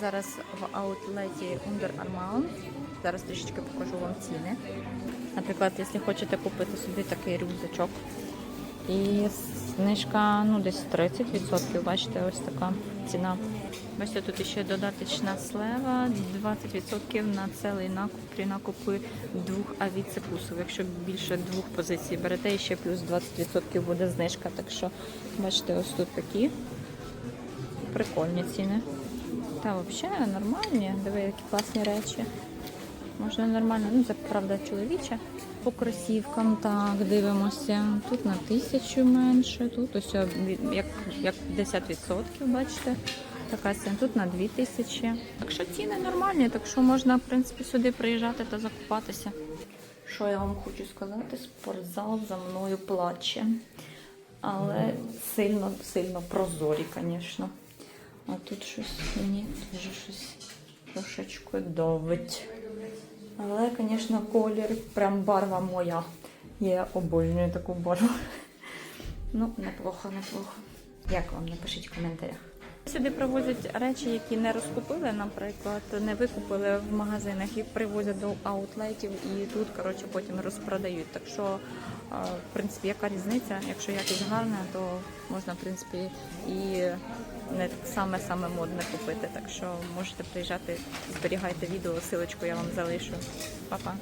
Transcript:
зараз в аутлеті Under Armour. Зараз трішечки покажу вам ціни. Наприклад, якщо хочете купити собі такий рюкзачок, і знижка ну, десь 30%, бачите, ось така ціна. Бачите, тут ще додаточна слева, 20% на цілий накуп при накупі двох авіцепусів. Якщо більше двох позицій берете, і ще плюс 20% буде знижка. Так що, бачите, ось тут такі прикольні ціни. Та взагалі нормальні, диви, які класні речі. Можна нормально, ну це правда чоловіче. По кросівкам так дивимося. Тут на тисячу менше, тут ось як, як 50%, бачите. Така ціна, тут на 2000. Так що ціни нормальні, так що можна, в принципі, сюди приїжджати та закупатися. Що я вам хочу сказати? Спортзал за мною плаче. Але сильно, сильно прозорі, звісно. А тут щось мені дуже щось трошечки довить. Але, звісно, колір, прям барва моя. Я обожнюю таку барву. Ну, неплохо, неплохо. Як вам? Напишіть в коментарях. Сюди привозять речі, які не розкупили, наприклад, не викупили в магазинах, їх привозять до аутлетів і тут, коротше, потім розпродають. Так що, е, в принципі, яка різниця? Якщо якість гарна, то можна, в принципі, і не саме-саме модне купити. Так що можете приїжджати, зберігайте відео, силочку я вам залишу. Па-па!